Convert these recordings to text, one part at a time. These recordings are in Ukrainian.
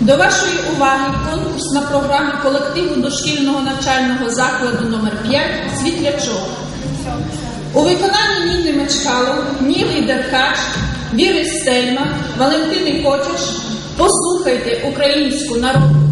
До вашої уваги конкурс на програму колективу дошкільного навчального закладу номер 5 Світлячок. У виконанні Ніни Мечкало, Ніли Деркач, Віри Стельма, Валентини Кочеш послухайте українську народну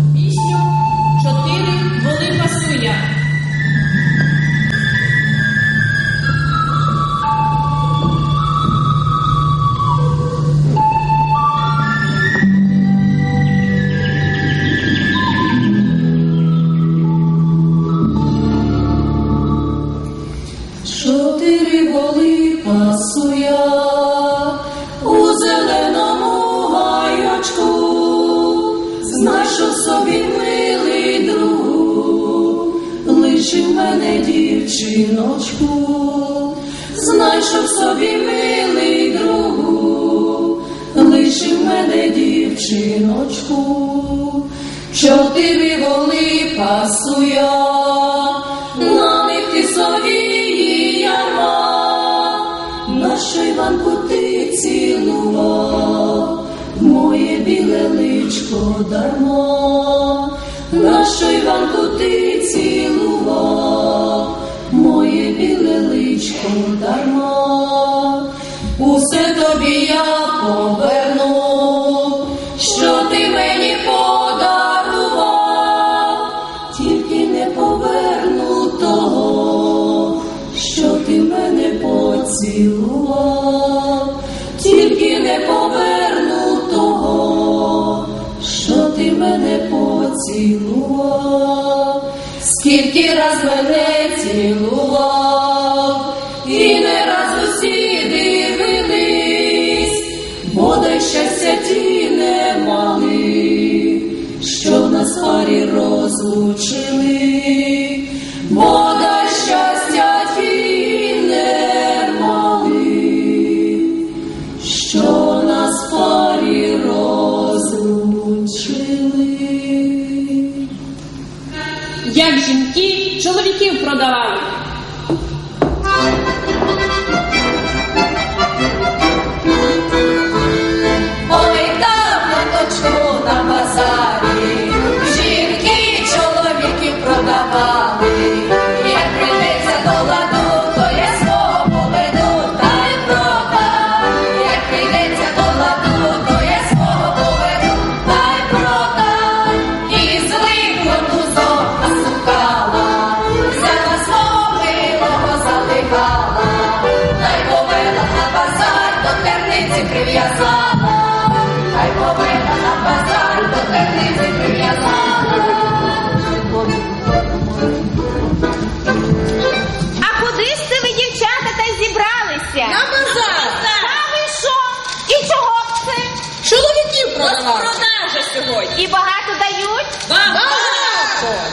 дівчиночку, знайшов собі милий друг, лишив мене дівчиночку, чотири воли пасуя, на них ти совії ярма, нашу ти цілував, моє біле личко дарма, нашу Іванку ти цілував, моє біле личко дарма, усе тобі я поверну, що ти мені подарував, тільки не поверну того, що ти мене поцілував, тільки не поверну того, що ти мене поцілував, скільки раз мене цілував, і не раз усі дивились, бодай щастя ті не мали, що нас парі розлучили, бодай продавали. Прив'язала, та й повела на базар, до прив'язала. А куди ж це ви, дівчата, та й зібралися? На базар. Та ви що? І чого б це? Чоловіків продавав. Продажа сьогодні. І багато дають? Багато.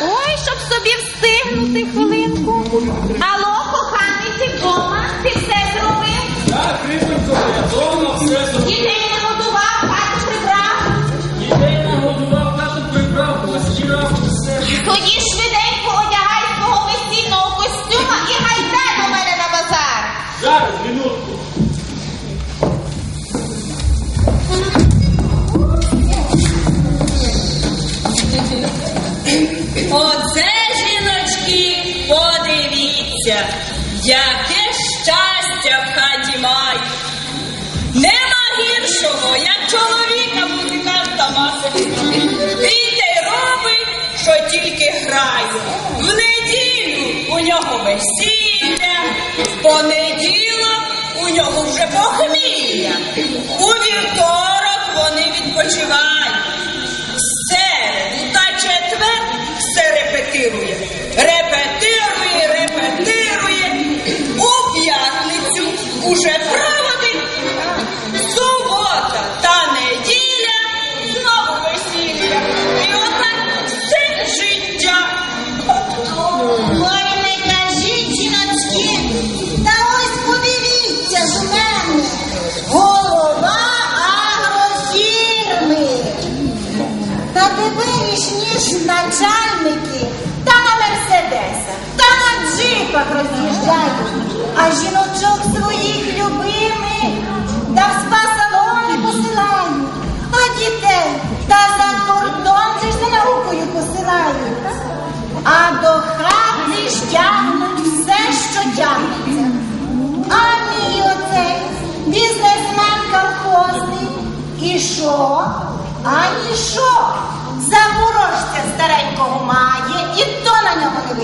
Ой, щоб собі встигнути хвилинку. Алло, коханий, ти вдома? Ти все зробив? Так, крипенько, я дома все зробив. Дітей нагодував, хату прибрав. Дітей нагодував, хату прибрав, все. Тоді швиденько одягай свого весільного костюма і гайде до мене на базар. Зараз, минутку. Оце, жіночки, подивіться, яке весілля, в понеділок у нього вже похмілля. У вівторок вони відпочивають. В середу та четвер все. Репетирує, гуртах роз'їжджай, а жіночок своїх любимих та в спа-салони посилають, а дітей та за кордон це ж за наукою посилають, а до хати ж щагнуть все, що тягнеться. А мій оцей бізнесмен колхозний. І що? А ні що? Запорожця старенького має. і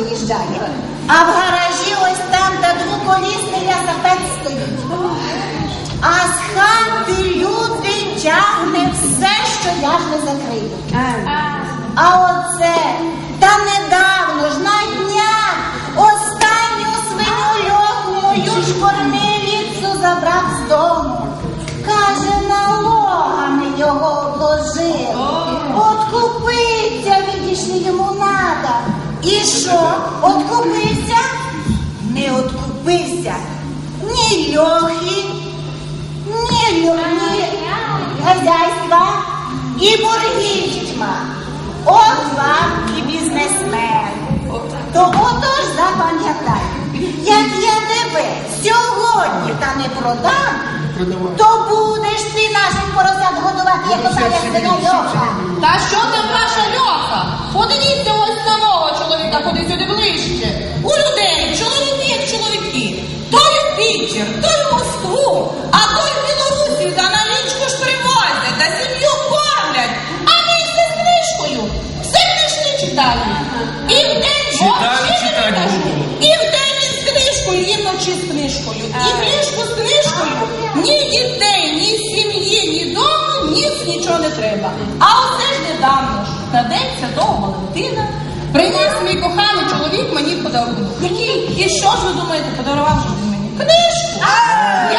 виїжджає. А в гаражі ось там, де двоколісний лясапет стоїть. А з хати люди тягне все, що я ж не закрию. А оце, та недавно що, откупився? Не откупився. Ні льохи, ні, льо- ні хазяйства і боргів тьма. От вам і бізнесмен. То отож запам'ятай, як я тебе сьогодні та не продам, то будеш ти наших поросят годувати, як ота як свиня Льоха. Та що там чоловіка, ходи сюди ближче. У людей чоловіки як чоловіки. Той у Пітер, той у Москву, а той в Білорусі за налічку ж привозять, та сім'ю кормлять. А ми все з книжкою. Все книжки читають. І вдень Читаю, вовчі не читать кажуть. І вдень він з книжкою, і вночі з книжкою. І в ліжку з книжкою. Ні дітей, ні сім'ї, ні дому, ніц нічого не треба. А оце ж недавно ж, на день Святого Валентина, приніс мій коханий чоловік мені подарунок. Який? І що ж ви думаєте, подарував же він мені? Книжку!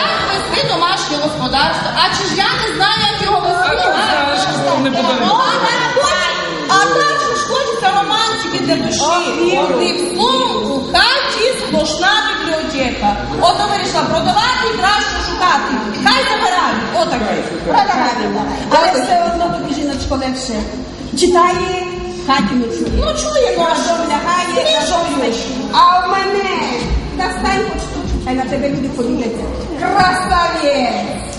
Як вести домашнє господарство? А чи ж я не знаю, як його вести? знаєш, хто не подарував. А так же ж романтики для душі. Одним словом, у хаті сплошна бібліотека. Ото вирішила продавати і краще шукати. Хай забирають. Отаке. Продавай, продавай. Але все одно тобі жіночко легше. Читає, хаті не чує. Ну чує, а що лягає, а що? А в мене достань хоч тут, хай на тебе люди подивляться. Красавець!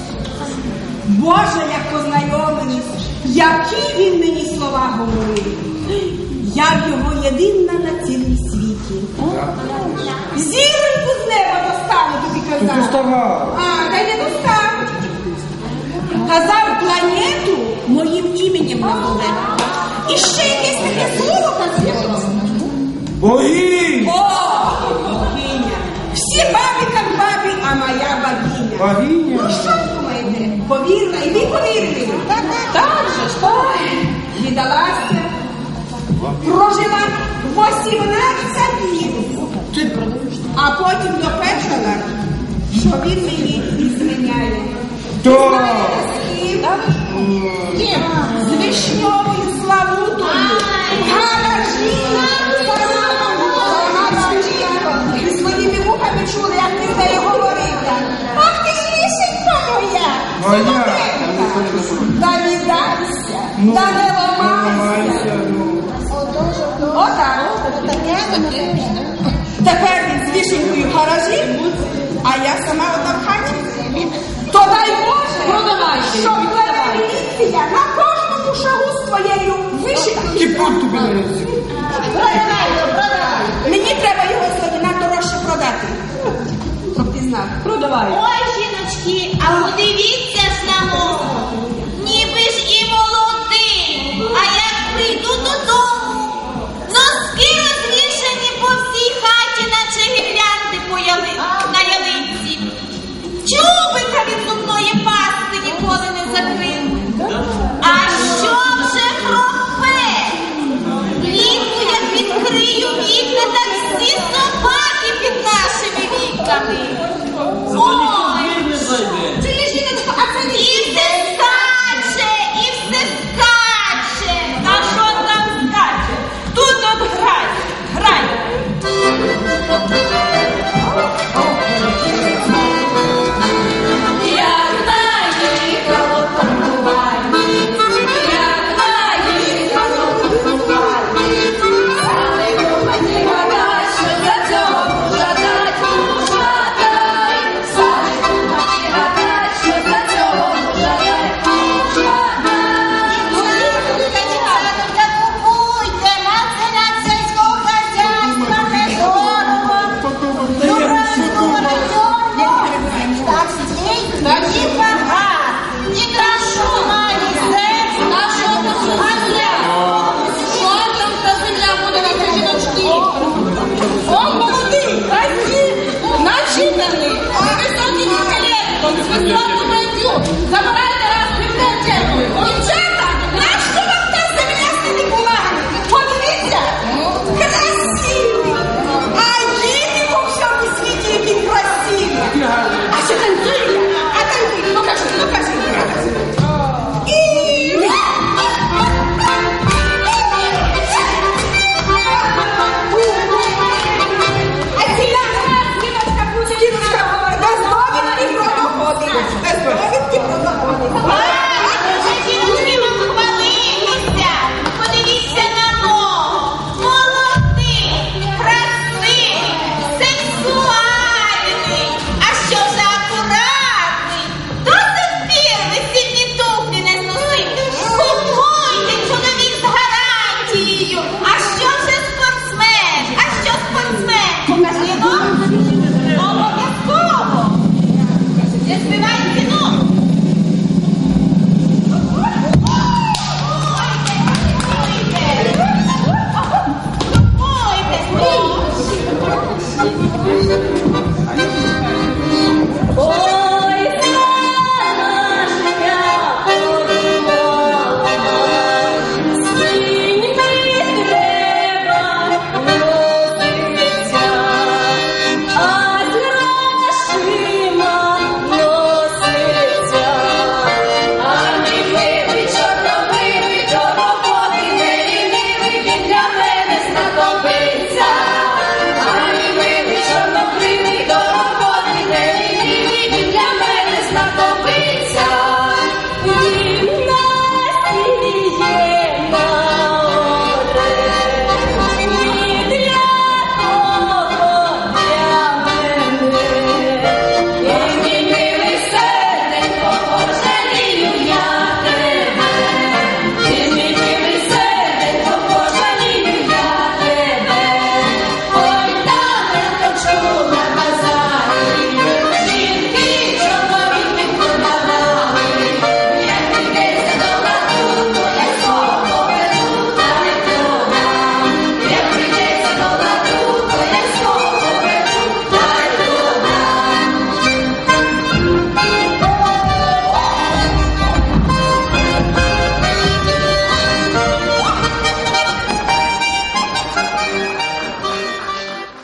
Боже, як познайомились, які він мені слова говорив. Я його єдина на цілім світі. Зіроньку з неба достану, тобі казав. доставав. А, та й не достав. Казав планету моїм іменем назове. Віддалася, прожила 18 днів, а потім допечила, що він мені і зміняє. Ким? З вишньовою славутою. Гаражі, і своїми вухами чули, як ти нею говорила. Ах ти ж лишенька моя! Моя. Ну, та не ламайся. Отож. Отак. Тепер він з вишенькою в гаражі, а я сама одна в хаті. То дай Боже, Продавайте, щоб продавайте. міліція на кожному шагу з твоєю тобі на. Продавай. Мені треба його сьогодні надорожче продати. Щоб ти знав. Продавай. Ой, жіночки, а подивіться,